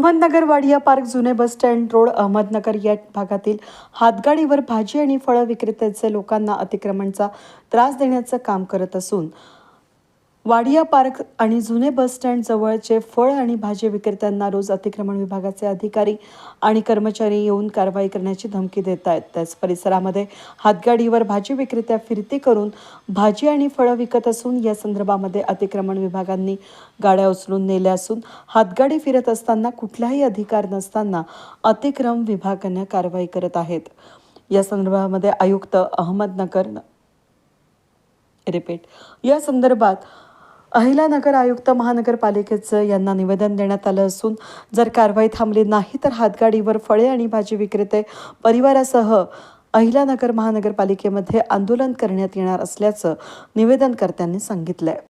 Ahmednagar Wadia park जुने bus stand road Ahmednagar या भागातील हातगाडीवर भाजी आणि फळं विक्रेत्याचे लोकांना अतिक्रमणचा त्रास देण्याचं काम करत असून वाडिया पार्क आणि जुने बस स्टँड जवळचे फळ आणि भाजी विक्रेत्यांना रोज अतिक्रमण विभागाचे अधिकारी आणि कर्मचारी येऊन कारवाई करण्याची धमकी देत आहेत. त्याच परिसरामध्ये हातगाडीवर भाजी विक्रेत्या फिरती करून भाजी आणि फळं विकत असून या संदर्भामध्ये अतिक्रमण विभागांनी गाड्या उचलून नेल्या असून हातगाडी फिरत असताना कुठलाही अधिकार नसताना अतिक्रम विभागाने कारवाई करत आहेत. या संदर्भामध्ये आयुक्त अहमदनगर रिपीट. या संदर्भात अहिलानगर आयुक्त महानगरपालिकेचं यांना निवेदन देण्यात आलं असून जर कारवाई थांबली नाही तर हातगाडीवर फळे आणि भाजी विक्रेते परिवारासह अहिलानगर महानगरपालिकेमध्ये आंदोलन करण्यात येणार असल्याचं निवेदनकर्त्यांनी सांगितलं आहे